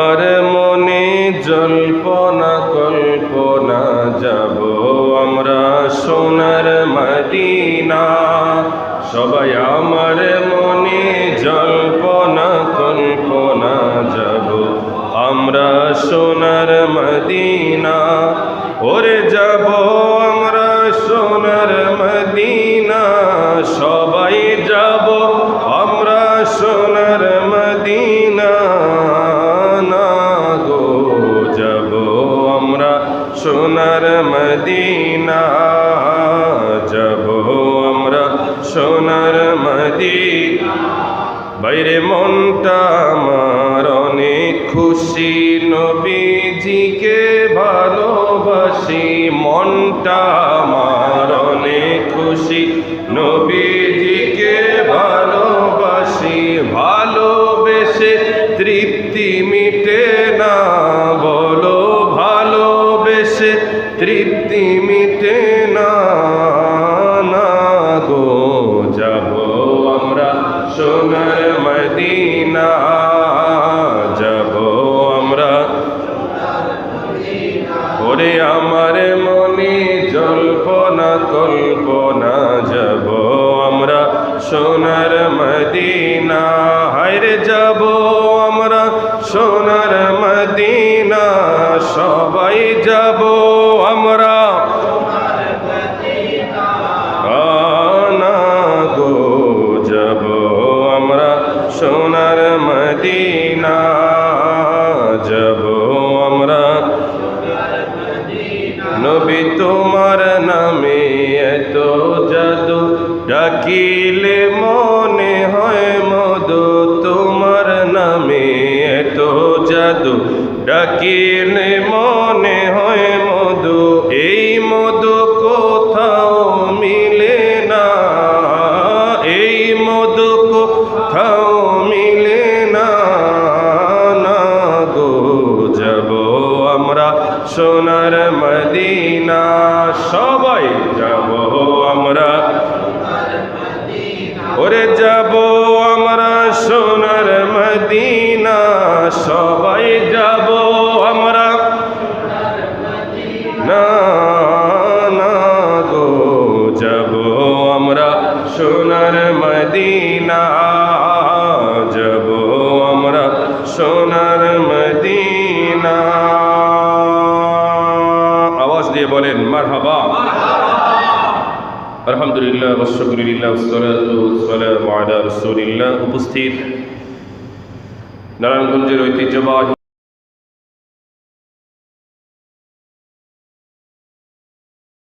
আমার মনে জল্পনা কল্পনা যাব। আমরা সোনার মদিনা। সবাই আমার মনে জল্পনা কল্পনা যাব। আমরা সোনার মদিনা। ওরে যাব বাইরে মনটা আমার অনেক খুশি, নবীজিকে ভালোবাসি, মনটা আমার অনেক খুশি, নবীজিকে ভালোবাসি, ভালোবেসে তৃপ্তি মিটে না, বলো ভালোবেসে তৃপ্তি কল্পনা যাব। আমরা সোনার মদিনা হায়রে যাব আমরা সোনার মদিনা সবাই যাব। ডাকিলে মনে হয় মধু, তোমার নামে এত জাদু। ডাকিলে মনে হয় মধু, এই মধু কোথাও মিলে না। এই মধু কোথাও মিলে না। না গো, যাব আমরা সোনার মদিনা। সবাই মদিনা, যাব আমরা সোনার মদিনা। আওয়াজ দিয়ে বলেন আলহামদুলিল্লাহ ওয়াশকুরিল্লাহ ওয়াসসালাতু ওয়াসসালামু উপস্থিত। নারায়ণগঞ্জের ঐতিহ্যবাহী